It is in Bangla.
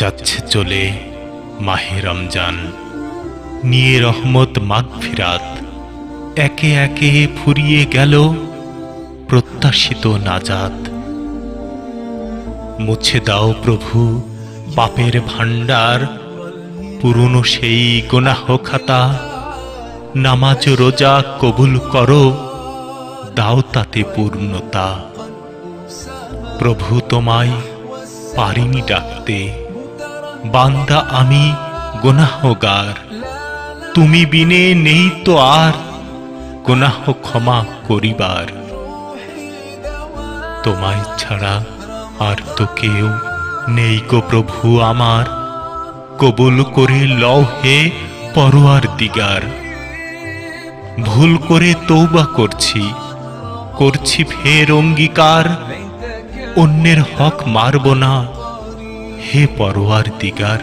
যাচ্ছে চলে মাহে রমজান। নিয়ে রহমত মাগফিরাত। একে একে ফুরিয়ে গেল প্রত্যাশিত নাজাত। মুছে দাও প্রভু পাপের ভাণ্ডার, পুরনো সেই গোনাহ খাতা নামাজ রোজা কবুল করো, দাও তাতে পূর্ণতা। প্রভু তোমায় পারিনি ডাকতে। বান্দা আমি গোনাহগার। তুমি বিনে নেই তো আর গোনাহ ক্ষমা করিবার। তোমায় ছাড়া আর তো কেউ নেই গো প্রভু আমার। কবুল করে লও হে পরোয়ার দিগার। ভুল করে তৌবা করছি করছি ফের অঙ্গীকার। অন্যের হক মারব না হে পরোয়ার দিগার